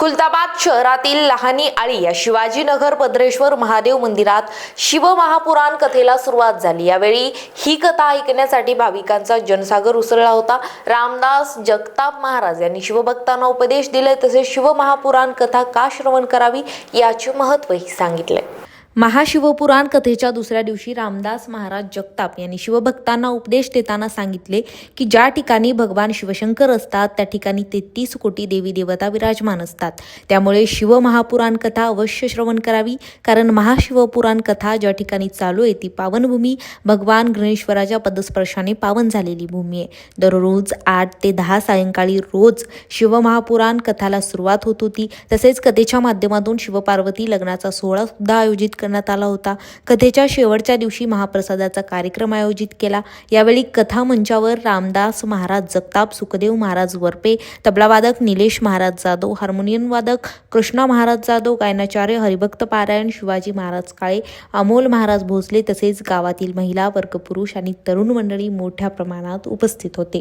खुलताबाद शहरातील लहानी आळी या शिवाजीनगर भद्रेश्वर महादेव मंदिरात शिवमहापुराण कथेला सुरुवात झाली. यावेळी ही कथा ऐकण्यासाठी भाविकांचा जनसागर उसळला होता. रामदास जगताप महाराज यांनी शिवभक्तांना उपदेश दिले. तसेच शिवमहापुराण कथा का श्रवण करावी याचे महत्वही सांगितले. महाशिवपुराण कथेच्या दुसऱ्या दिवशी रामदास महाराज जगताप यांनी शिवभक्तांना उपदेश देताना सांगितले की ज्या ठिकाणी भगवान शिवशंकर असतात त्या ठिकाणी तेहतीस कोटी देवी देवता विराजमान असतात. त्यामुळे शिवमहापुराण कथा अवश्य श्रवण करावी कारण महाशिवपुराण कथा ज्या ठिकाणी चालू आहे ती पावनभूमी भगवान गणेश्वराच्या पदस्पर्शाने पावन झालेली भूमी आहे. दररोज आठ ते दहा सायंकाळी रोज शिवमहापुराण कथाला सुरुवात होत होती. तसेच कथेच्या माध्यमातून शिवपार्वती लग्नाचा सोहळा सुद्धा आयोजित करण्यात आला होता. कथेच्या शेवटच्या दिवशी महाप्रसादाचा कार्यक्रम आयोजित केला. यावेळी कथा मंचावर रामदास महाराज जगताप सुखदेव महाराज वरपे तबलावादक निलेश महाराज जाधव हार्मोनियम वादक कृष्णा महाराज जाधव गायनाचार्य हरिभक्त पारायण शिवाजी महाराज काळे अमोल महाराज भोसले तसेच गावातील महिला वर्गपुरुष आणि तरुण मंडळी मोठ्या प्रमाणात उपस्थित होते.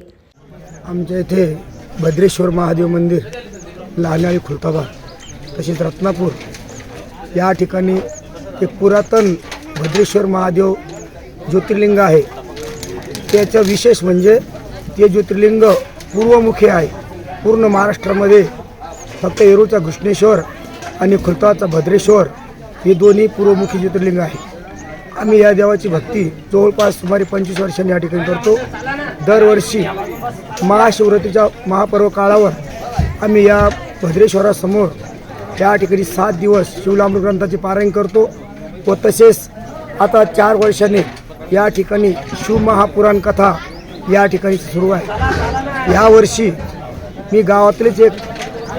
आमच्या इथे भद्रेश्वर महादेव मंदिर लहानाळी खुलताबाद तसेच रत्नापूर या ठिकाणी एक पुरातन भद्रेश्वर महादेव ज्योतिर्लिंग आहे. त्याचं विशेष म्हणजे ते ज्योतिर्लिंग पूर्वमुखी आहे. पूर्ण महाराष्ट्रामध्ये फक्त येरूचा घृष्णेश्वर आणि खुर्ताचा भद्रेश्वर हे दोन्ही पूर्वमुखी ज्योतिर्लिंग आहे. आम्ही या देवाची भक्ती जवळपास सुमारे पंचवीस वर्षांनी या ठिकाणी करतो. दरवर्षी महाशिवरात्रीच्या महापर्व काळावर आम्ही या भद्रेश्वरासमोर त्या ठिकाणी सात दिवस शिवलामृत ग्रंथाचे पारायण करतो. व तसेच आता चार वर्षाने या ठिकाणी शिवमहापुराण कथा या ठिकाणी सुरू आहे. यावर्षी मी गावातलेच एक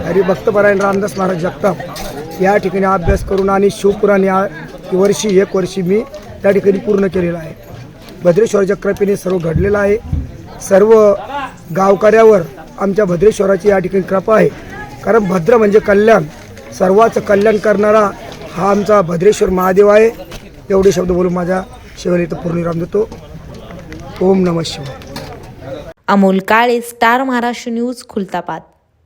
हरिभक्तपरायण रामदास महाराज जगताप या ठिकाणी अभ्यास करून आणि शिवपुराण या वर्षी एक वर्षी मी त्या ठिकाणी पूर्ण केलेलं आहे. भद्रेश्वराच्या कृपेने सर्व घडलेलं आहे. सर्व गावकऱ्यावर आमच्या भद्रेश्वराची या ठिकाणी कृपा आहे. कारण भद्र म्हणजे कल्याण. सर्वाचं कल्याण करणारा हा आमचा भद्रेश्वर महादेव आहे. एवढे शब्द बोलून माझ्या शिवाय इथं पूर्णविराम देतो. ओम नम शिवाय. Amol Kale star Maharashtra news Khultabad.